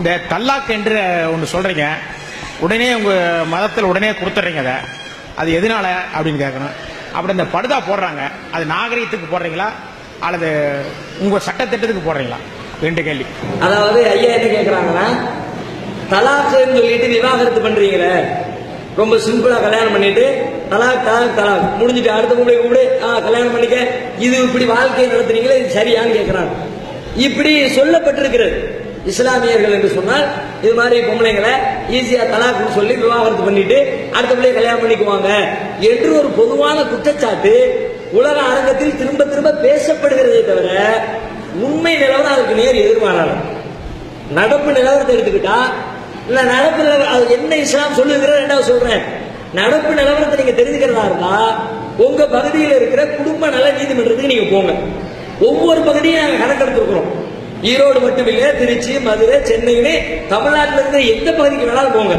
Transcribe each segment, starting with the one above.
இந்த தல்லாக் என்று ஒன்று சொல்றீங்க. உடனே உங்க மதத்தில் உடனே கொடுத்துட்றீங்க அதை. அது எதனால அப்படின்னு கேட்கணும் அப்படி இந்த படுதா போடுறாங்க. அது நாகரீகத்துக்கு போடுறீங்களா? அல்லது உங்க சட்டத்திட்டத்துக்கு போடுறீங்களா? ரெண்டு கேள்வி. அதாவது ஐயா என்ன கேக்குறாங்கன்னா தலாக்குன்னு சொல்லிட்டு விவாகரத்து பண்றீங்களே. ரொம்ப சிம்பிளா கல்யாணம் பண்ணிட்டு தலாக் தலாக் தலாக். முடிஞ்சுட்டு அடுத்த கூப்பிட கூப்பிடு ஆ கல்யாணம் பண்ணிக்க. இது இப்படி வாழ்க்கை நடத்துறீங்களே இது சரியான்னு கேட்கிறாங்க இப்படி சொல்லப்பட்டிருக்கிறது. இஸ்லாமியர்கள் என்று சொன்னால் இது மாதிரி பொம்பளைங்களை ஈஸியா தலாக்குன்னு சொல்லி விவாகரத்து பண்ணிட்டு அடுத்த பிள்ளைய கல்யாணம் பண்ணிக்குவாங்க. என்று ஒரு பொதுவான குற்றச்சாட்டு உலக அரங்கத்தில் திரும்ப திரும்ப பேசப்படுகிறதே தவிர உண்மை நிலவரம் அதுக்கு நேர் எதிர்மாறாங்க நடப்பு நிலவரத்தை எடுத்துக்கிட்டா இல்ல நடப்பு நிலவரம் அது என்ன இஸ்லாம் சொல்லுகிற ரெண்டாவது சொல்றேன். நடப்பு நிலவரத்தை நீங்க தெரிஞ்சுக்கிறதா இருந்தா உங்க பகுதியில் இருக்கிற குடும்ப நல நீதிமன்றத்துக்கு நீங்க போங்க. ஒவ்வொரு பகுதியும் நாங்கள் கணக்கெடுத்துருக்கிறோம். ஈரோடு மட்டுமில்லை திருச்சி மதுரை சென்னைன்னு தமிழ்நாட்டில் இருக்கிற எந்த பகுதிக்கு வேணாலும் போங்க.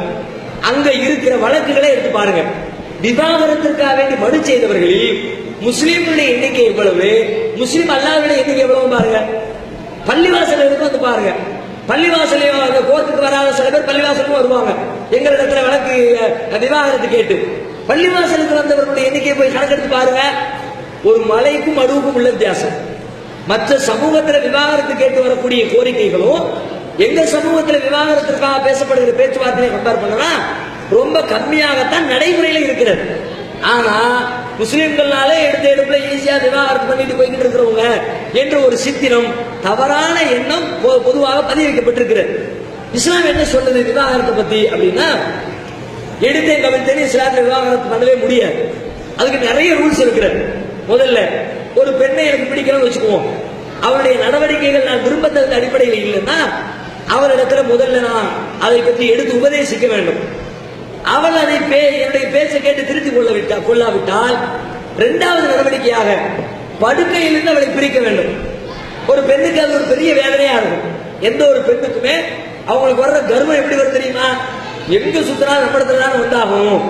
அங்க இருக்கிற வழக்குகளை எடுத்து பாருங்க. விவாகரத்திற்காக வேண்டி மனு செய்தவர்களில் முஸ்லீம்களுடைய எண்ணிக்கை எவ்வளவு? முஸ்லீம் அல்லாதவருடைய எண்ணிக்கை எவ்வளவு பாருங்க? பள்ளிவாசல் இருக்கு வந்து பாருங்க. பள்ளிவாசலையும் அந்த கோர்ட்டுக்கு வராத சில பேர் பள்ளிவாசலுக்கும் வருவாங்க. எங்களிடத்துல வழக்கு விவாகரத்து கேட்டு. பள்ளிவாசலுக்கு வந்தவர்களுடைய எண்ணிக்கையை போய் கணக்கெடுத்து பாருங்க. ஒரு மலைக்கும் அடுவுக்கும் உள்ள வித்தியாசம். மற்ற சமூகத்துல விவாகரத்து கேட்டு வரக்கூடிய கோரிக்கைகளும் எங்க சமூகத்துல விவாகரத்திற்காக பேசப்படுகிற பேச்சுவார்த்தையை கம்பேர் பண்ணனா ரொம்ப கம்மியாகத்தான் நடைமுறையில இருக்கிறது. ஆனா முஸ்லிம்கள்னாலே எடுத்த எடுப்புல ஈஸியா விவாகரத்து பண்ணிட்டு போய்கிட்டு இருக்கிறவங்க என்ற ஒரு சித்திரம் தவறான எண்ணம் பொ- பொதுவாக பதிவிக்கப்பட்டிருக்கிறது. இஸ்லாம் என்ன சொல்லுது விவாகரத்தை பத்தி அப்படின்னா எடுத்தேன் கவிழ்த்தேன் இஸ்லாத்துல விவாகரத்து பண்ணவே முடியாது. அதுக்கு நிறைய ரூல்ஸ் இருக்கிறது. முதல்ல ஒரு பெண்ணை எனக்கு பிடிக்கணும்னு வச்சுக்குவோம். அவருடைய நடவடிக்கைகள் நான் விரும்பத்தகுந்த அடிப்படையில் இல்லைன்னா அவரிடத்துல முதல்ல நான் அதை பற்றி எடுத்து உபதேசிக்க வேண்டும். அவள் அதை பே- என்னுடைய பேச்சை கேட்டு திருத்திக் கொள்ள விட்டா கொள்ளாவிட்டால் இரண்டாவது நடவடிக்கையாக படுக்கையிலிருந்து அவளை பிரிக்க வேண்டும். ஒரு பெண்ணுக்கு அது ஒரு பெரிய வேதனையா இருக்கும். எந்த ஒரு பெண்ணுக்குமே அவங்களுக்கு வர்ற கர்வம் எப்படி வரும் தெரியுமா? எங்க சுத்தினாலும் நம்ம இடத்துல தானே வந்தாகும்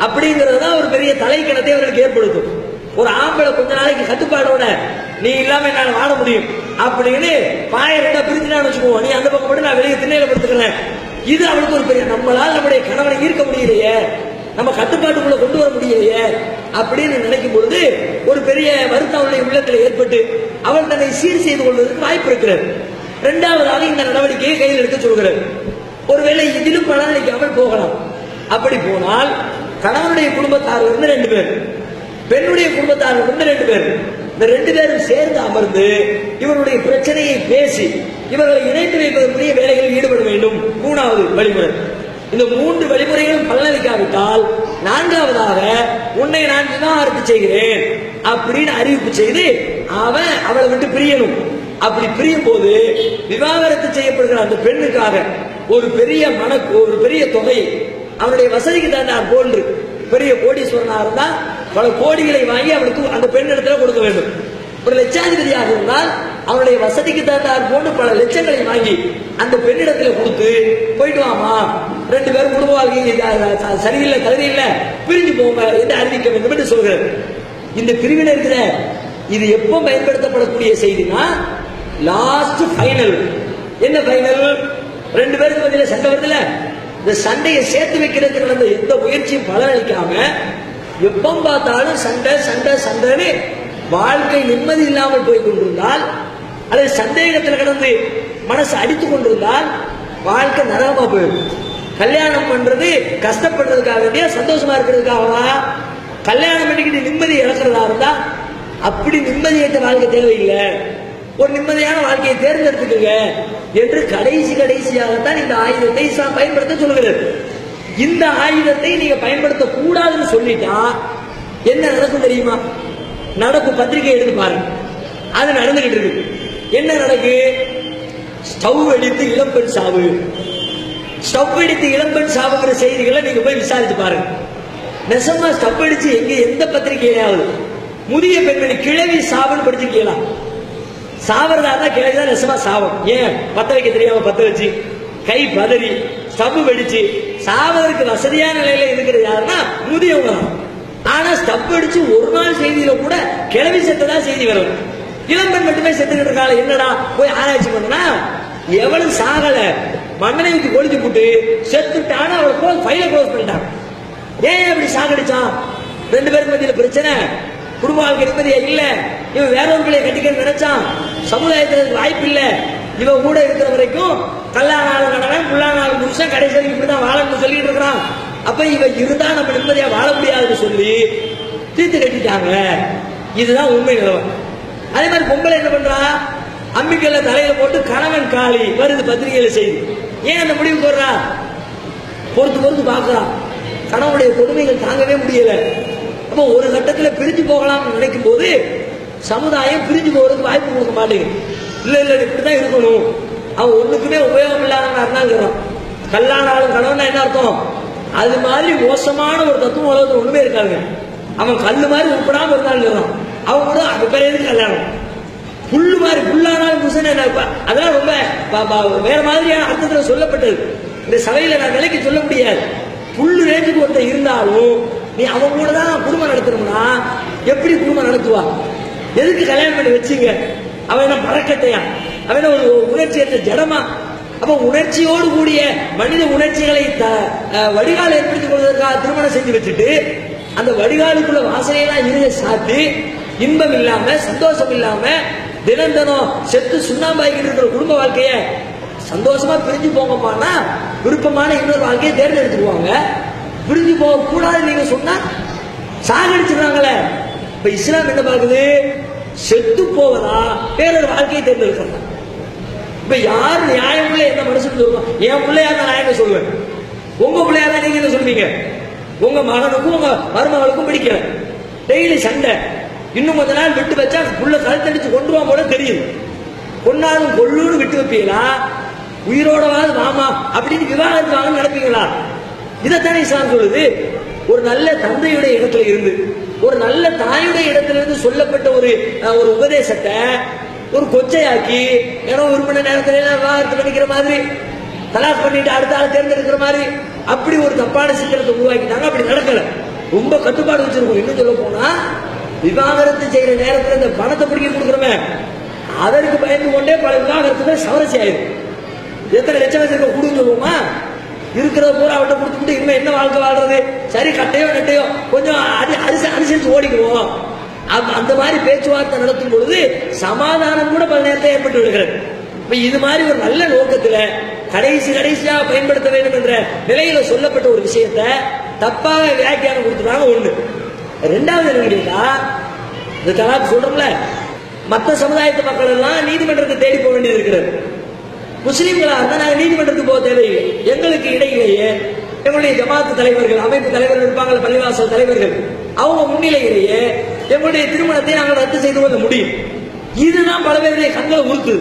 அப்படிங்கிறது தான் ஒரு பெரிய தலைக்கணத்தை அவர்களுக்கு ஏற்படுத்தும். ஒரு ஆம்பளை கொஞ்ச நாளைக்கு கட்டுப்பாடோட நீ இல்லாம என்னால் வாழ முடியும். அப்படின்னு பாய ரெண்டா பிரிச்சுனான்னு வச்சுக்குவோம் நீ அந்த பக்கம் மட்டும் நான் வெளியே திண்ணையில படுத்துக்கிறேன். இது அவளுக்கு ஒரு பெரிய நம்மளால் நம்முடைய கணவனை ஈர்க்க முடியலையே. நம்ம கட்டுப்பாட்டுக்குள்ள கொண்டு வர முடியலையே அப்படின்னு நினைக்கும் பொழுது ஒரு பெரிய வருத்தம் அவளுடைய உள்ளத்தில் ஏற்பட்டு அவள் தன்னை சீர் செய்து கொள்வதற்கு வாய்ப்பு இருக்கிறது. இரண்டாவதாக இந்த நடவடிக்கையை கையில் எடுக்க சொல்கிறது. ஒருவேளை இதிலும் பலனளிக்காமல் போகலாம். அப்படி போனால் கணவனுடைய குடும்பத்தார் இருந்து ரெண்டு பேர். பெண்ணுடைய குடும்பத்தார் வந்து ரெண்டு பேர். இந்த ரெண்டு பேரும் சேர்ந்து அமர்ந்து இவருடைய பிரச்சனையை பேசி இவர்களை இணைத்து வைப்பதற்குரிய வேலைகளில் ஈடுபட வேண்டும். மூணாவது வழிமுறை. இந்த மூன்று வழிமுறைகளும் பலனளிக்காவிட்டால் நான்காவதாக உன்னை நான் விவாகரத்து செய்கிறேன் அப்படின்னு அறிவிப்பு செய்து அவன் அவளை விட்டு பிரியணும். அப்படி பிரியும் போது விவாகரத்து செய்யப்படுகிற அந்த பெண்ணுக்காக ஒரு பெரிய மன ஒரு பெரிய தொகை அவனுடைய வசதிக்கு தான் போன்று பெரிய கோடீஸ்வரனா இருந்தா பல கோடிகளை வாங்கி அவனுக்கு அந்த பெண் இடத்துல கொடுக்க வேண்டும். ஒரு லட்சாதிபதியாக இருந்தால் அவருடைய வசதிக்கு தகுந்தார் போன்று பல லட்சங்களை வாங்கி அந்த பெண்ணிடத்துல கொடுத்து போயிட்டு வாமா ரெண்டு பேரும் குடும்ப வாழ்க்கை சரியில்லை ச- சரியில்லை தகுதியில்லை. பிரிஞ்சு போங்க என்று அறிவிக்க வேண்டும் என்று சொல்கிறது இந்த பிரிவினை இருக்கிற இது எப்போ பயன்படுத்தப்படக்கூடிய செய்தினா லாஸ்ட் ஃபைனல் என்ன ஃபைனல் ரெண்டு பேருக்கு மத்தியில சண்டை வருதுல. இந்த சண்டையை சேர்த்து வைக்கிறதுக்கு நடந்த எந்த முயற்சியும் பலனளிக்காம எப்போ பார்த்தாலும் சண்டை சண்டை சண்டைன்னு வாழ்க்கை நிம்மதி இல்லாமல் போய் கொண்டிருந்தால் அல்லது சந்தேகத்தில் கிடந்து மனசு அடித்து கொண்டிருந்தால் வாழ்க்கை நரகமா போயிடும். கல்யாணம் பண்றது கஷ்டப்படுறதுக்காக வேண்டியா சந்தோஷமா இருக்கிறதுக்காகவா? கல்யாணம் பண்ணிக்கிட்டு நிம்மதி இழக்கிறதா இருந்தா அப்படி நிம்மதியற்ற வாழ்க்கை தேவையில்லை. ஒரு நிம்மதியான வாழ்க்கையை தேர்ந்தெடுத்துக்கோங்க என்று கடைசி கடைசியாகத்தான் இந்த ஆயுதத்தை பயன்படுத்த சொல்கிறது இந்த ஆயுதத்தை நீங்க பயன்படுத்த கூடாதுன்னு சொல்லிட்டா என்ன நடக்கும் தெரியுமா? நடக்கும் பத்திரிகை எடுத்து பாருங்க. அது நடந்துகிட்டு இருக்கு. என்ன நடக்கு? ஸ்டவ் வெடித்து இளம்பெண் சாவு. ஸ்டவ் வெடித்து இளம்பெண் சாவுங்கிற செய்திகளை நீங்க போய் விசாரிச்சு பாருங்க. நெசமா ஸ்டவ் அடிச்சு எங்க எந்த பத்திரிகையிலாவது முதிய பெண்மணி கிழவி சாவுன்னு படிச்சிருக்கீங்களா? சாவறதா இருந்தா கிழவி தான் நெசமா சாவம் ஏன்? பத்த வைக்க தெரியாம பத்த வச்சு கை பதறி ஸ்டவ் வெடிச்சு சாவதற்கு வசதியான நிலையில இருக்கிறது யாருன்னா முதியவங்க தான். ஆனா ஸ்டவ் அடிச்சு ஒரு நாள் செய்தியில கூட கிளவி செத்ததா செய்தி வரும். இளம்பெண் மட்டுமே செத்துக்கிட்டு இருக்காங்க என்னடா போய் ஆராய்ச்சி பண்ணனா? எவளும் சாகல. மண்ணனை ஊத்தி கொளுத்தி போட்டு செத்துட்டான அவளை க்ளோஸ் ஃபைல க்ளோஸ் பண்ணிட்டான். ஏன் அப்படி சாகடிச்சான்? ரெண்டு பேருக்கு மத்தியில பிரச்சனை. குடும்ப வாழ்க்கை நிம்மதியா இல்ல. இவன் வேற ஒரு பிள்ளைய கட்டிக்க நினைச்சான். சமுதாயத்தில் வாய்ப்பு இல்லை இவன் கூட இருக்கிற வரைக்கும் கல்யாணம் கணவன் புல்லாநாள் புருஷன் கடைசி வரைக்கும் இப்படிதான் வாழணும்னு சொல்லிட்டு இருக்கிறான். அப்ப இவன் இருந்தா நம்ம நிம்மதியா வாழ முடியாதுன்னு சொல்லி தீர்த்து கட்டிட்டாங்க. இதுதான் உண்மை நிலவரம். அதே மாதிரி பொம்பளை என்ன பண்றா? அம்மிக்கல்ல தலையில போட்டு கணவன் காளி வருது பத்திரிகையில செய்தி. ஏன் அந்த முடிவு போடுறா? பொறுத்து பொறுத்து பார்க்கறான் கணவனுடைய கொடுமைகள் தாங்கவே முடியல. அப்போ ஒரு கட்டத்துல பிரிஞ்சு போகலாம்னு நினைக்கும் போது சமுதாயம் பிரிஞ்சு போறதுக்கு வாய்ப்பு கொடுக்க மாட்டேங்குது. இல்ல இல்ல இப்படிதான் இருக்கணும். அவன் ஒண்ணுக்குமே உபயோகம் இல்லாதவனா இருந்தாங்கிறான். கல்லானாலும் கணவன் என்ன அர்த்தம்? அது மாதிரி மோசமான ஒரு தத்துவம் உலகத்தில் ஒண்ணுமே இருக்காங்க அவன் கல்லு மாதிரி உட்படாம இருந்தாங்கிறான் அவன் கூட அது பேர் எதுக்கு கல்யாணம்? புல்லு மாதிரி புல்லானாலும் புருஷன் என்ன? அதெல்லாம் ரொம்ப வேற மாதிரியான அர்த்தத்தில் சொல்லப்பட்டது. இந்த சபையில நான் விலைக்கு சொல்ல முடியாது. புல்லு ரேஞ்சுக்கு ஒருத்தர் இருந்தாலும் நீ அவன் கூட தான் குடும்பம் நடத்தணும்னா எப்படி குடும்பம் நடத்துவா? எதுக்கு கல்யாணம் பண்ணி வச்சுங்க? அவன் என்ன பறக்கட்டையா அவன் என்ன ஒரு உணர்ச்சியற்ற ஜடமா? அப்ப உணர்ச்சியோடு கூடிய மனித உணர்ச்சிகளை த- வடிகால் ஏற்படுத்திக் கொள்வதற்காக திருமணம் செஞ்சு வச்சுட்டு அந்த வடிகாலுக்குள்ள வாசனையெல்லாம் இருக சாத்தி இன்பம் இல்லாம சந்தோஷம் இல்லாம தினம் தினம் செத்து சுண்ணாம்பாய்கிட்டு இருக்கிற குடும்ப வாழ்க்கைய சந்தோஷமா பிரிஞ்சு போங்கப்பானா விருப்பமான இன்னொரு வாழ்க்கையை தேர்ந்தெடுத்துக்குவாங்க. பிரிஞ்சு போக கூடாது நீங்க சொன்னா சாகடிச்சிடுறாங்களே. இப்ப இஸ்லாம் என்ன பார்க்குது? செத்து போவதா? வேறொரு வாழ்க்கையை தேர்ந்தெடுக்கிறதா இப்ப யார் நியாயமுள்ள என்ன மனுஷன் சொல்லுவோம் என் பிள்ளையா தான் நான் என்ன சொல்லுவேன். உங்க பிள்ளையா தான் நீங்க என்ன சொல்வீங்க உங்க மகனுக்கும் உங்க மருமகளுக்கும் பிடிக்கல. டெய்லி சண்டை. இன்னும் கொஞ்ச நாள் விட்டு வச்சா புள்ள கழுத்தடிச்சு கொண்டுருவான் போல தெரியுது. கொன்னாலும் கொள்ளுன்னு விட்டு வைப்பீங்களா? உயிரோடவாது மாமா அப்படின்னு விவாகரத்து வாங்க நடப்பீங்களா? இதைத்தானே இஸ்லாம் சொல்லுது. ஒரு நல்ல தந்தையுடைய இடத்துல இருந்து ஒரு நல்ல தாயுடைய இடத்துல இருந்து சொல்லப்பட்ட ஒரு ஒரு உபதேசத்தை ஒரு கொச்சையாக்கி ஏன்னா ஒரு மணி நேரத்துல எல்லாம் விவாகரத்து பண்ணிக்கிற மாதிரி தலாஸ் பண்ணிட்டு அடுத்த ஆள் தேர்ந்தெடுக்கிற மாதிரி அப்படி ஒரு தப்பான சிக்கனத்தை உருவாக்கிட்டாங்க. அப்படி நடக்கல. ரொம்ப கட்டுப்பாடு வச்சிருக்கோம். இன்னும் சொல்ல போனா விவாகரத்து செய்யற நேரத்துல இந்த பணத்தை பிடிக்க கொடுக்குறவன் அதற்கு பயந்து கொண்டே பல விவாகரத்துல சவரசி ஆயிரும் எத்தனை லட்சம் வச்சிருக்க கொடுன்னு சொல்லுவோமா? இருக்கிறத பூரா அவட்ட கொடுத்துட்டு இனிமே என்ன வாழ்க்கை வாழ்றது? சரி கட்டையோ நெட்டையோ கொஞ்சம் அரி அரிசி அனுசரிச்சு ஓடிக்குவோம். அந்த மாதிரி பேச்சுவார்த்தை நடத்தும் பொழுது சமாதானம் கூட பல நேரத்தை ஏற்பட்டு விடுகிறது. இப்ப இது மாதிரி ஒரு நல்ல நோக்கத்துல கடைசி கடைசியா பயன்படுத்த வேண்டும் என்ற நிலையில சொல்லப்பட்ட ஒரு விஷயத்தை தப்பாக வியாக்கியானம் கொடுத்துட்டாங்க ஒண்ணு. ரெண்டாவது என்ன கேட்டா இந்த தலாக்கு சொல்றோம்ல மற்ற சமுதாயத்து மக்கள் எல்லாம் நீதிமன்றத்தை தேடி போக வேண்டியது இருக்கிறது. முஸ்லீம்களா இருந்தா நாங்க நீதிமன்றத்துக்கு போக தேவையில்லை. எங்களுக்கு இடையிலேயே எங்களுடைய ஜமாத்து தலைவர்கள் அமைப்பு தலைவர்கள் இருப்பாங்க பள்ளிவாசல் தலைவர்கள் அவங்க முன்னிலையிலேயே எங்களுடைய திருமணத்தை நாங்கள் ரத்து செய்து கொள்ள முடியும். இதுதான் பல பேருடைய கண்களை உறுத்து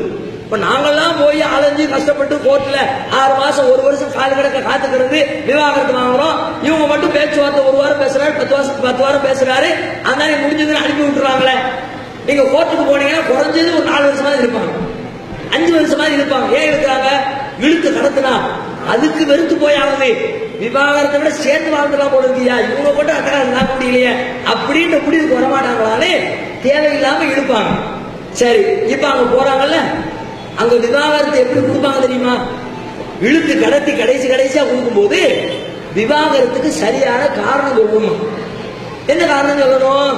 இப்ப நாங்கெல்லாம் போய் அலைஞ்சு கஷ்டப்பட்டு கோர்ட்ல ஆறு மாசம் ஒரு வருஷம் கால் கிடக்க காத்துக்கிறது விவாகரத்து வாங்குறோம். இவங்க மட்டும் பேச்சுவார்த்தை ஒரு வாரம் பேசுறாரு பத்து வருஷம் பத்து வாரம் பேசுறாரு. அதனால முடிஞ்சதுன்னு அனுப்பி விட்டுறாங்களே நீங்க கோர்ட்டுக்கு போனீங்கன்னா குறைஞ்சது ஒரு நாலு வருஷமா இருப்பாங்க. வருஷமா ஏன் இருக்கிறாங்க இழுத்து கடத்தினா. அதுக்கு வெறுத்து போய் ஆகுது. விவாகரத்தை விட சேர்ந்து வாழ்ந்துலாம் போல இருக்கியா இவங்க மட்டும் அக்கறை தாங்க முடியலையே அப்படின்ற முடிவுக்கு வரமாட்டாங்களாலே தேவையில்லாம இழுப்பாங்க. சரி இப்ப அங்க போறாங்கல்ல? அங்க விவாகரத்தை எப்படி கொடுப்பாங்க தெரியுமா? இழுத்து கடத்தி கடைசி கடைசியா கொடுக்கும்போது விவாகரத்துக்கு சரியான காரணம் சொல்லணும். என்ன காரணம் சொல்லணும்?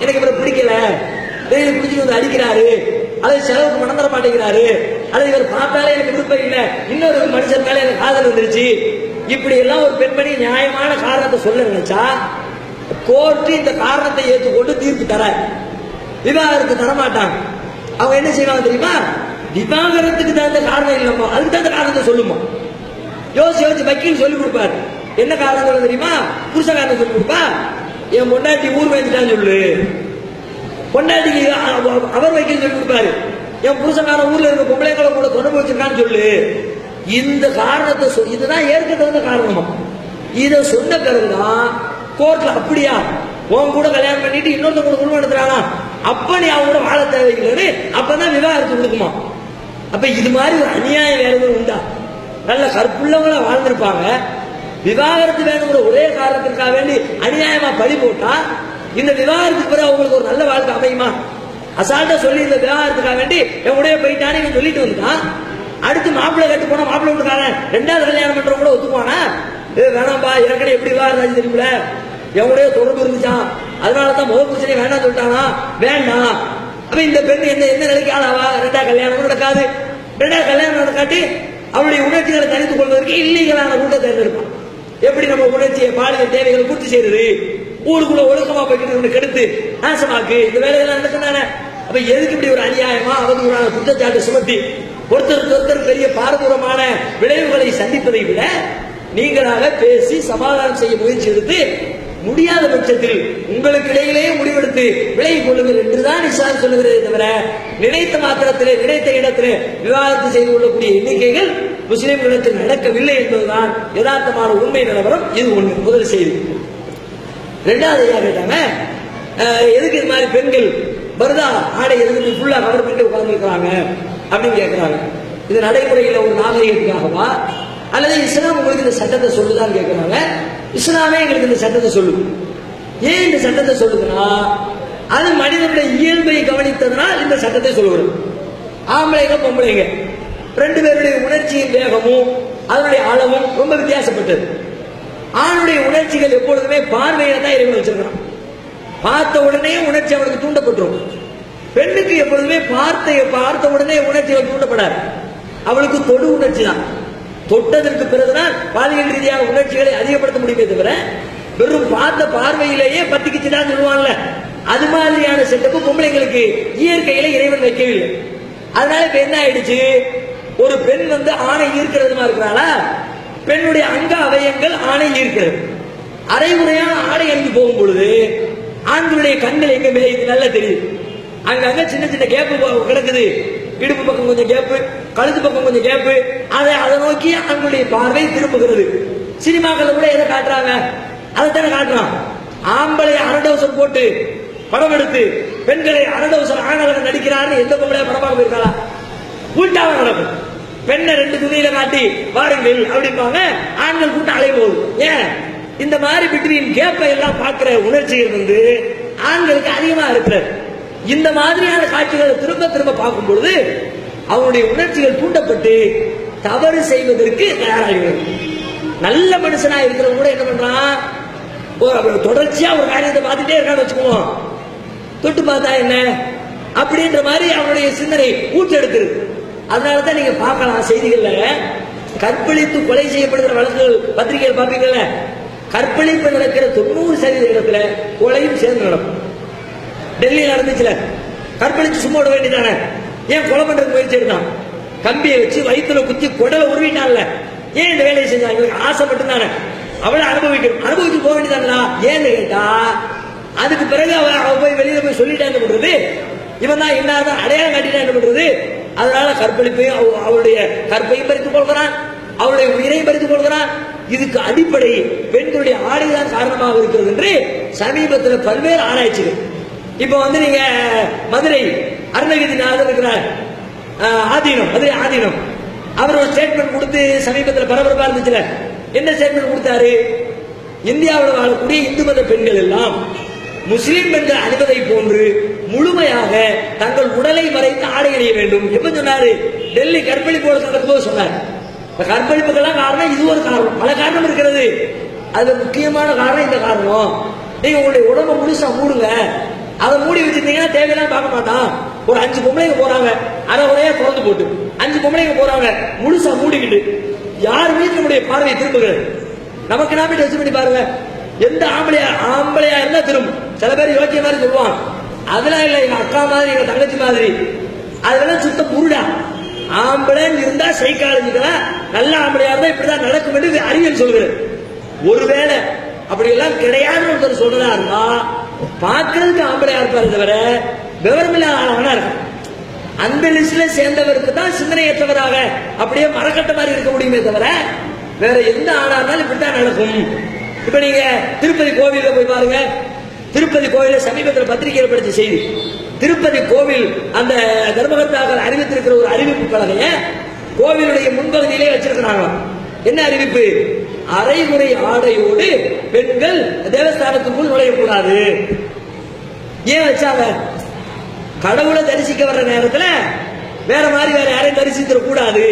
எனக்கு இவரை பிடிக்கல. வெளியில பிடிச்சிட்டு வந்து அடிக்கிறாரு. அதை செலவுக்கு மனம் தர மாட்டேங்கிறாரு. அல்லது இவர் பார்த்தாலே எனக்கு விருப்பம் இல்லை. இன்னொரு மனுஷன் மேல எனக்கு காதல் வந்துருச்சு. இப்படி எல்லாம் ஒரு பெண்மணி நியாயமான காரணத்தை சொல்ல நினைச்சா கோர்ட்டு இந்த காரணத்தை ஏற்றுக்கொண்டு தீர்ப்பு தர விவாகரத்து தர மாட்டாங்க அவங்க என்ன செய்வாங்க தெரியுமா? விவாகரத்துக்கு தகுந்த காரணம் இல்லைமோ அதுக்கு தகுந்த காரணத்தை சொல்லுமா. யோசிச்சு யோசிச்சு வக்கீல் சொல்லி கொடுப்பாரு. என்ன காரணம் தெரியுமா? புருஷ காரணம் சொல்லி கொடுப்பா? என் பொண்டாட்டி ஊர் வந்துட்டான்னு சொல்லு. பொண்டாட்டிக்கு அவ- அவர் வைக்க சொல்லி கொடுப்பாரு. என் புருஷக்கார ஊர்ல இருக்க பொம்பளைங்களை கூட தொடர்பு வச்சிருக்கான்னு சொல்லு. இந்த காரணத்தை சொல் இதுதான் ஏற்க தகுந்த காரணமா. இதை சொன்ன பிறகுதான் கோர்ட்ல அப்படியா உன் கூட கல்யாணம் பண்ணிட்டு இன்னொருத்த கூட குடும்பம் நடத்துறானா? அப்ப நீ அவங்க கூட வாழ தேவையில்லைன்னு அப்பதான் விவாகரத்து கொடுக்குமா? அப்ப இது மாதிரி ஒரு அநியாயம் வேற எதுவும் உண்டா? நல்ல கற்புள்ளவங்களா வாழ்ந்திருப்பாங்க. விவாகரத்து வேணுங்கிற ஒரே காரணத்திற்காக வேண்டி அநியாயமா பழி போட்டா இந்த விவாகரத்துக்கு பிறகு அவங்களுக்கு ஒரு நல்ல வாழ்க்கை அமையுமா? அசால்ட்டா சொல்லி இந்த விவாகரத்துக்காக வேண்டி என் உடைய போயிட்டான்னு சொல்லிட்டு வந்துட்டான் அடுத்து மாப்பிள்ளை கட்டு போனா மாப்பிள்ளை விட்டுக்காரன் ரெண்டாவது கல்யாணம் பண்றவங்க கூட ஒத்துக்குவானா? ஏ வேணாம்பா ஏற்கனவே எப்படி விவாகரத்து தெரியுமில? எவனுடைய தொடர்பு இருந்துச்சான் அதனால தான் முதல் பிரச்சனை வேணாம் சொல்லிட்டானா? வேண்டாம். அப்ப இந்த பெண் என்ன எந்த நிலைக்கு ஆளாவா? ரெண்டாவது கல்யாணம் நடக்காது. ரெண்டாவது கல்யாணம் நடக்காட்டி அவளுடைய உணர்ச்சிகளை தனித்துக் கொள்வதற்கு இல்லீகலான கூட்டத்தை தேர்ந்தெடுப்பான். எப்படி நம்ம உணர்ச்சியை பாலியல் தேவைகளை பூர்த்தி செய்யறது? ஊருக்குள்ள ஒழுக்கமா போய்க்கிட்டு கெடுத்து நாசமாக்கு. இந்த வேலையெல்லாம் நடக்குதானே அப்ப எதுக்கு இப்படி ஒரு அநியாயமா அவதூறான குற்றச்சாட்டு சுமத்தி ஒருத்தருக்கு ஒருத்தர் பெரிய பாரதூரமான விளைவுகளை சந்திப்பதை விட நீங்களாக பேசி சமாதானம் செய்ய முயற்சி எடுத்து முடியாத பட்சத்தில் உங்களுக்கு இடையிலேயே முடிவெடுத்து விலகி கொள்ளுங்கள் என்றுதான் இஸ்லாம் சொல்லுகிறதே தவிர நினைத்த மாத்திரத்திலே நினைத்த இடத்திலே விவாதத்தை செய்து கொள்ளக்கூடிய எண்ணிக்கைகள் முஸ்லிம்களிடத்தில் நடக்கவில்லை என்பதுதான் யதார்த்தமான உண்மை நிலவரம். இது ஒன்று முதல் செய்தி. ரெண்டாவது ஐயா கேட்டாங்க எதுக்கு இது மாதிரி பெண்கள் வருதா? ஆடை எதுக்கு ஃபுல்லா கவர் பண்ணிட்டு உட்கார்ந்துருக்காங்க அப்படின்னு கேட்கிறாங்க. இது நடைமுறையில் ஒரு நாகரிகத்துக்காகவா? அல்லது இஸ்லாம் உங்களுக்கு இந்த சட்டத்தை சொல்லுதான்னு கேட்கிறாங்க. இஸ்லாமே எங்களுக்கு இந்த சட்டத்தை சொல்லுது. ஏன் இந்த சட்டத்தை சொல்லுதுன்னா அது மனிதனுடைய இயல்பை கவனித்ததுனால் இந்த சட்டத்தை சொல்லுவது ஆம்பளைங்க பொம்பளைங்க. ரெண்டு பேருடைய உணர்ச்சியின் வேகமும் அதனுடைய அளவும் ரொம்ப வித்தியாசப்பட்டது. ஆணுடைய உணர்ச்சிகள் எப்பொழுதுமே பார்வையில தான் இறைவன் வச்சிருக்கிறான். பார்த்த உடனே உணர்ச்சி அவனுக்கு தூண்டப்பட்டுரும். பெண்ணுக்கு எப்பொழுதுமே பார்த்த பார்த்த உடனே உணர்ச்சிகள் தூண்டப்படாது. அவளுக்கு தொடு உணர்ச்சி தான். தொட்டதற்கு பிறகுதான் பாலியல் ரீதியான உணர்ச்சிகளை அதிகப்படுத்த முடியுமே தவிர வெறும் பார்த்த பார்வையிலேயே பத்திக்கிச்சு தான் சொல்லுவாங்கல்ல. அது மாதிரியான செட்டப்பு பொம்பளைங்களுக்கு இயற்கையில இறைவன் வைக்கவில்லை அதனால இப்ப என்ன ஆயிடுச்சு? ஒரு பெண் வந்து ஆணை ஈர்க்கிறதுமா இருக்கிறாளா? பெண்ணுடைய அங்க அவயங்கள் ஆணை ஈர்க்கிறது அரைமுறையான ஆடை அணிந்து போகும் பொழுது ஆண்களுடைய கண்கள் எங்க மேயுது நல்லா தெரியுது. அங்கங்க சின்ன சின்ன கேப்பு கிடக்குது. இடுப்பு பக்கம் கொஞ்சம் கேப்பு கழுத்து பக்கம் கொஞ்சம் கேப்பு. அதை அதை நோக்கி ஆண்களுடைய பார்வை திரும்புகிறது. சினிமாக்கள் கூட எதை காட்டுறாங்க? அதைத்தானே காட்டுறான். ஆம்பளை அரடவுசர் போட்டு படம் எடுத்து பெண்களை அரடவுசர் ஆணவர்கள் நடிக்கிறான்னு எந்த பொம்பளை படமாக போயிருக்காளா? உள்டாவ நடக்கும். பெண்ணை ரெண்டு துணியில காட்டி வாருங்கள் அப்படிம்பாங்க. ஆண்கள் கூட்டம் அலை போகுது ஏன்? இந்த மாதிரி பிட்வீன் கேப்பை எல்லாம் பார்க்கிற உணர்ச்சிகள் வந்து ஆண்களுக்கு அதிகமா இருக்கிறது. இந்த மாதிரியான காட்சிகளை திரும்ப திரும்ப பார்க்கும் பொழுது அவனுடைய உணர்ச்சிகள் தூண்டப்பட்டு தவறு செய்வதற்கு தயாராகிறது. நல்ல மனுஷனா இருக்கிறவங்க கூட என்ன பண்றான்? ஒரு தொடர்ச்சியா ஒரு காரியத்தை பார்த்துட்டே இருக்கான்னு வச்சுக்குவோம். தொட்டு பார்த்தா என்ன? அப்படின்ற மாதிரி அவனுடைய சிந்தனை ஊற்றெடுக்குது அதனால தான் நீங்க பார்க்கலாம் செய்திகள்ல. கற்பழித்து கொலை செய்யப்படுகிற வழக்குகள் பத்திரிகையில் பார்ப்பீங்கல்ல? கற்பழிப்பு நடக்கிற தொண்ணூறு சதவீத இடத்துல கொலையும் சேர்ந்து நடக்கும். டெல்லியில் நடந்துச்சுல. கற்பழிச்சு சும்மா விட வேண்டியதானே ஏன் கொலை பண்றது முயற்சி எடுத்தான்? கம்பியை வச்சு வயிற்றுல குத்தி குடலை உருவிட்டான்ல. ஏன் இந்த வேலையை செஞ்சாங்க ஆசை மட்டும்தானே? அவளை அனுபவிக்கணும். அனுபவிச்சு போக வேண்டியதானா ஏன்னு கேட்டா அதுக்கு பிறகு அவ போய் வெளியில போய் சொல்லிட்டா பண்றது இவன் தான் என்ன அடையாளம் காட்டிட்டா பண்றது அதனால கற்பழிப்பையும் அவ- அவளுடைய கற்பையும் பறித்துக் கொள்கிறான். அவளுடைய உயிரையும் பறித்துக் கொள்கிறான். இதுக்கு அடிப்படை பெண்களுடைய ஆடைதான் காரணமாக இருக்கிறது என்று சமீபத்தில் பல்வேறு ஆராய்ச்சிகள். இப்போ வந்து நீங்க மதுரை அருணகிரிநாதர் இருக்கிறார் ஆதீனம் மதுரை ஆதீனம். அவர் ஒரு ஸ்டேட்மெண்ட் கொடுத்து சமீபத்தில் பரபரப்பா இருந்துச்சுல. என்ன ஸ்டேட்மெண்ட் கொடுத்தாரு? இந்தியாவில் வாழக்கூடிய இந்து மத பெண்கள் எல்லாம் முஸ்லீம் பெண்கள் அணிவதை போன்று முழுமையாக தங்கள் உடலை மறைத்து ஆடை அணிய வேண்டும். எப்ப சொன்னாரு? டெல்லி கற்பழிப்பு நடக்கும் போது சொன்னார். இந்த கற்பழிப்புக்கெல்லாம் காரணம் இது ஒரு காரணம். பல காரணம் இருக்கிறது. அது முக்கியமான காரணம் இந்த காரணம். நீங்க உங்களுடைய உடம்ப முழுசா மூடுங்க. அதை மூடி வச்சிருந்தீங்கன்னா தேவையெல்லாம் பார்க்க மாட்டான். ஒரு அஞ்சு பொம்பளைங்க போறாங்க. அரை உரையா திறந்து போட்டு. அஞ்சு பொம்பளைங்க போறாங்க. முழுசா மூடிக்கிட்டு. யாருமே நம்முடைய பார்வையை திரும்புகிறது நமக்கு நாம டெஸ்ட் பண்ணி பாருங்க. எந்த ஆம்பளையா ஆம்பளையா இருந்தா திரும்பும். சில பேர் யோக்கிய மாதிரி சொல்லுவான். அதெல்லாம் இல்லை எங்க அக்கா மாதிரி எங்க தங்கச்சி மாதிரி. அதெல்லாம் சுத்த புருடா ஆம்பளைன்னு இருந்தா சைக்காலஜிக்கலா நல்ல ஆம்பளையா இருந்தா இப்படிதான் நடக்கும் என்று அறிவியல் சொல்கிறது ஒருவேளை அப்படி எல்லாம் கிடையாது ஒருத்தர் சொல்றதா இருந்தா பார்க்கறதுக்கு ஆம்பளையா இருப்பாரு தவிர விவரம் இல்லாதவனா இருக்கும் அந்த லிஸ்ட்ல சேர்ந்தவருக்கு தான் சிந்தனையற்றவராக அப்படியே மரக்கட்ட மாதிரி இருக்க முடியுமே தவிர வேற எந்த ஆளா இருந்தாலும் இப்படித்தான் நடக்கும். இப்ப நீங்க திருப்பதி கோவில போய் பாருங்க திருப்பதி கோவில சமீபத்தில் பத்திரிகையில் படித்த செய்தி. திருப்பதி கோவில் அந்த தர்மகர்த்தாக்கள் அறிவித்திருக்கிற ஒரு அறிவிப்பு பலகைய கோவிலுடைய முன்பகுதியிலே வச்சிருக்கிறாங்களாம். என்ன அறிவிப்பு? அரைமுறை ஆடையோடு பெண்கள் தேவஸ்தானத்துக்குள் நுழையக்கூடாது. ஏன் வச்சாங்க? கடவுளை தரிசிக்க வர்ற நேரத்தில் வேற மாதிரி வேற யாரையும் தரிசித்திட கூடாது.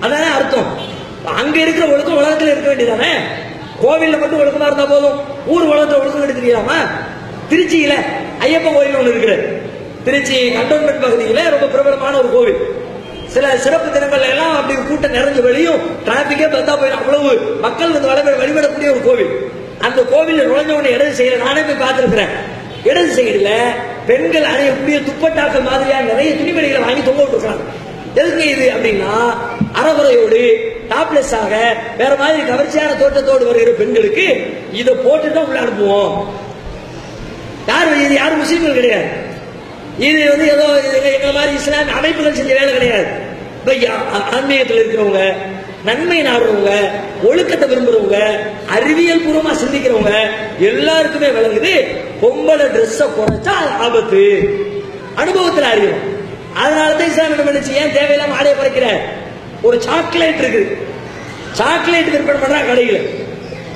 அதானே அர்த்தம். அங்க இருக்கிற ஒழுக்கம் உலகத்தில் இருக்க வேண்டியதானே? கோவில்ல மட்டும் ஒழுக்கமா இருந்தா போதும். ஊர் உலகத்தில் ஒழுக்கம் எடுத்துக்கலாமா திருச்சியில ஐயப்ப கோயில் ஒண்ணு இருக்கிறது திருச்சி கண்டோன்மெண்ட் பகுதியில ரொம்ப பிரபலமான ஒரு கோவில். சில சிறப்பு தினங்கள்ல எல்லாம் அப்படி கூட்டம் நிறைஞ்ச வெளியும் டிராபிக்கே பந்தா போயிடும். அவ்வளவு மக்கள் வந்து வள வழிபடக்கூடிய ஒரு கோவில். அந்த கோவில் நுழைஞ்ச உடனே இடது சைடுல நானே போய் பார்த்திருக்கிறேன். இடது சைடுல பெண்கள் அறையக்கூடிய துப்பட்டாக்கள் மாதிரியான நிறைய துணிமணிகளை வாங்கி தொங்க விட்டுருக்காங்க எதுக்கு இது அப்படின்னா அறகுறையோடு டாப்லெஸ் ஆக வேற மாதிரி கவர்ச்சியான தோட்டத்தோடு வருகிற பெண்களுக்கு இதை போட்டு தான் உள்ள அனுப்புவோம் யார் இது யாரும் முஸ்லீம்கள் கிடையாது. இது வந்து ஏதோ எங்களை மாதிரி இஸ்லாமிய அமைப்புகள் செஞ்ச வேலை கிடையாது. ஆன்மீகத்தில் இருக்கிறவங்க நன்மை நாடுறவங்க ஒழுக்கத்தை விரும்புறவங்க அறிவியல் பூர்வமா சிந்திக்கிறவங்க எல்லாருக்குமே விளங்குது பொம்பளை ட்ரெஸ்ஸை குறைச்சா ஆபத்து. அனுபவத்தில் அறியும். அதனால தான் இஸ்லாம் என்ன பண்ணுச்சு? ஏன் தேவையில்லாம ஆடையை குறைக்கிற ஒரு சாக்லேட் இருக்கு சாக்லேட் விற்பனை பண்றா கடையில.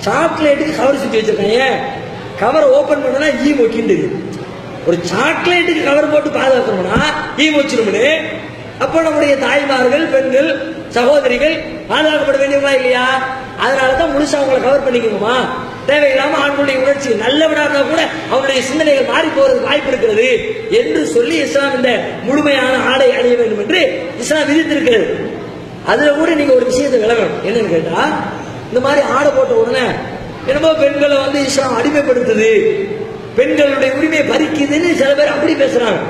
சாக்லேட்டுக்கு கவர் சுத்தி வச்சிருக்காங்க. ஏன்? கவரை ஓபன் பண்ணனா ஈ மொக்கிண்டு ஒரு சாக்லேட்டுக்கு கவர் போட்டு பாதுகாக்கணும்னா ஈ மொச்சிரும்னு அப்போ நம்முடைய தாய்மார்கள் பெண்கள் சகோதரிகள் பாதுகாக்கப்பட வேண்டியவங்களா இல்லையா? அதனால தான் முழுசா அவங்களை கவர் பண்ணிக்கணுமா? தேவையில்லாம ஆண்களுடைய உணர்ச்சி நல்லவனா இருந்தா கூட அவனுடைய சிந்தனைகள் மாறி போறதுக்கு வாய்ப்பு இருக்கிறது என்று சொல்லி இஸ்லாம் இந்த முழுமையான ஆடை அணிய வேண்டும் என்று இஸ்லாம் விதித்திருக்கிறது. அதுல கூட நீங்க ஒரு விஷயத்தை விளங்கணும். என்னன்னு கேட்டா இந்த மாதிரி ஆடை போட்ட உடனே என்னமோ பெண்களை வந்து இஸ்லாம் அடிமைப்படுத்துது. பெண்களுடைய உரிமையை பறிக்குதுன்னு சில பேர் அப்படி பேசுறாங்க.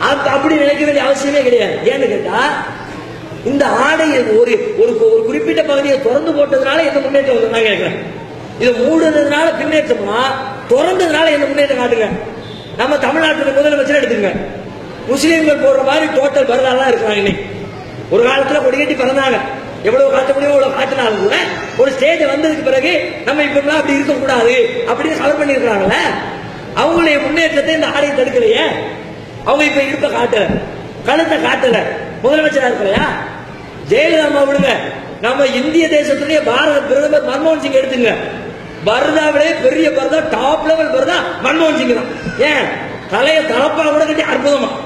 அப்படி நினைக்க வேண்டிய அவசியமே கிடையாது. ஏன்னு கேட்டா இந்த ஆடையை ஒரு ஒரு ஒரு குறிப்பிட்ட பகுதியை திறந்து போட்டதுனால எந்த முன்னேற்றம் வந்து நான் கேட்கிறேன். இதை மூடுனதுனால பின்னேற்றமா? திறந்ததுனால எந்த முன்னேற்றம் காட்டுங்க. நம்ம தமிழ்நாட்டுடைய முதலமைச்சர் எடுத்துங்க முஸ்லீம்கள் போடுற மாதிரி டோட்டல் பரதாலாம் இருக்கிறாங்க இன்னைக்கு. ஒரு காலத்துல கொடிகட்டி பிறந்தாங்க. எவ்வளவு காட்ட முடியும் எவ்வளவு காட்டினாலும் கூட ஒரு ஸ்டேஜ் வந்ததுக்கு பிறகு நம்ம இப்ப அப்படி இருக்கக்கூடாது அப்படின்னு கவர் பண்ணிருக்காங்கல்ல அவங்களுடைய முன்னேற்றத்தை இந்த ஆலயம் தடுக்கலையே? அவங்க இப்ப இருப்ப காட்டல கழுத்தை காட்டல முதலமைச்சரா இருக்கலையா? ஜெயலலிதா அம்மா விடுங்க. நம்ம இந்திய தேசத்துடைய பாரத பிரதமர் மன்மோகன் சிங் எடுத்துங்க. பர்தாவிலே பெரிய பர்தா டாப் லெவல் பர்தா மன்மோகன் சிங் தான். ஏன்? தலையை தலப்பா கூட கட்டி அற்புதமா.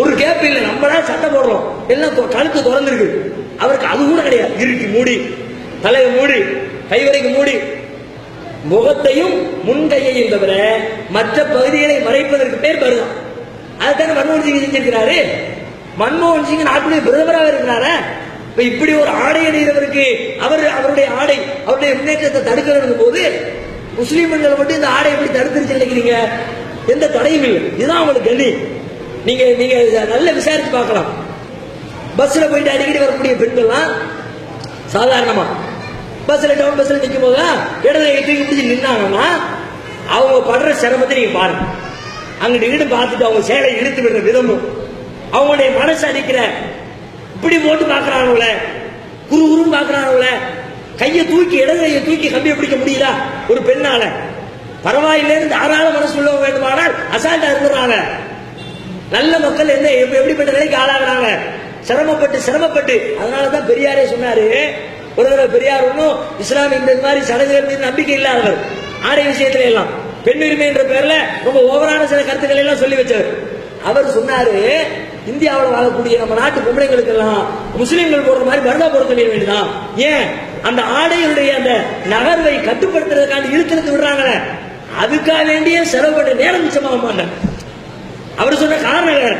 ஒரு கேப் நம்ம தான் சட்டை போடுறோம். எல்லாம் கழுத்து திறந்துருக்கு. அவருக்கு அது கூட கிடையாது. இறுக்கி மூடி தலையை மூடி கை வரைக்கும் மூடி. முகத்தையும் முன்கையையும் தவிர மற்ற பகுதிகளை மறைப்பதற்கு பேர் பருவம் அதுதானே மன்மோகன் சிங் செஞ்சிருக்கிறாரு? மன்மோகன் சிங் நாட்டுடைய பிரதமராக இருக்கிறாரா? இப்ப இப்படி ஒரு ஆடை அணிகிறவருக்கு அவர் அவருடைய ஆடை அவருடைய முன்னேற்றத்தை தடுக்கிறது போது முஸ்லீம்களை மட்டும் இந்த ஆடை எப்படி தடுத்துருச்சு நினைக்கிறீங்க? எந்த தடையும் இல்லை. இதுதான் அவங்களுக்கு கண்ணி நீங்க நீங்க நல்ல விசாரிச்சு பார்க்கலாம். பஸ்ல போயிட்டு அடிக்கடி வரக்கூடிய பெண்கள்லாம் சாதாரணமா பஸ்ல டவுன் பஸ்ல நிற்கும் போது இடது தூக்கி பிடிச்சி நின்னாங்கன்னா அவங்க படுற சிரமத்தை நீங்க பாருங்க. அங்கிட்டு இங்கிட்டு பார்த்துட்டு அவங்க சேலை இழுத்து விடுற விதமும் அவங்களுடைய மனசு அடிக்கிற இப்படி போட்டு பாக்குறானுங்கள குரு குருன்னு பாக்குறானுங்கள கையை தூக்கி இடது கையை தூக்கி கம்பியை பிடிக்க முடியுதா ஒரு பெண்ணால. பரவாயில்லேருந்து தாராள மனசு உள்ளவங்க வேண்டுமானால் அசால்ட்டா இருந்துறாங்க நல்ல மக்கள் என்ன எப்படிப்பட்ட நிலைக்கு ஆளாகிறாங்க? சிரமப்பட்டு சிரமப்பட்டு. அதனாலதான் பெரியாரே சொன்னாரு ஒரு தடவை பெரியார் ஒன்றும் இஸ்லாம் இந்த மாதிரி சடங்குகள் மீது நம்பிக்கை இல்லாதவர். ஆடை விஷயத்துல எல்லாம். பெண் உரிமை என்ற பேர்ல ரொம்ப ஓவரான சில கருத்துக்களை எல்லாம் சொல்லி வச்சவர். அவர் சொன்னாரு இந்தியாவில் வாழக்கூடிய நம்ம நாட்டு பொம்பளைங்களுக்கு எல்லாம் முஸ்லீம்கள் போடுற மாதிரி பர்தா போட சொல்லிட வேண்டியதான் ஏன்? அந்த ஆடைகளுடைய அந்த நகர்வை கட்டுப்படுத்துறதுக்காண்டி இழுத்து விடுறாங்களே. அதுக்காக வேண்டிய செலவுபட்ட நேரம் மிச்சமாக மாட்டேன் அவர் சொன்ன காரணம் வேற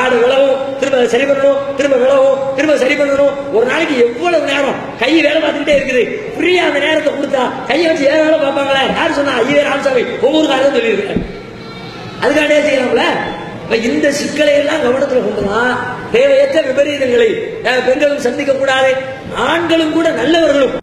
ஆடு விளவும் திரும்ப அதை சரி பண்ணணும் திரும்ப விளவும் திரும்ப சரி பண்ணணும். ஒரு நாளைக்கு எவ்வளவு நேரம்? கை வேலை பார்த்துக்கிட்டே இருக்குது. ஃப்ரீயா அந்த நேரத்தை கொடுத்தா கையை வச்சு ஏன் வேலை பார்ப்பாங்களே? யார் சொன்னா? ஐயர் ராமசாமி ஒவ்வொரு காரணம் சொல்லியிருக்காரு அதுக்காண்டே செய்யலாம்ல? இப்ப இந்த சிக்கலை எல்லாம் கவனத்தில் கொண்டுதான் தேவையற்ற விபரீதங்களை பெண்களும் சந்திக்க கூடாது ஆண்களும் கூட நல்லவர்களும்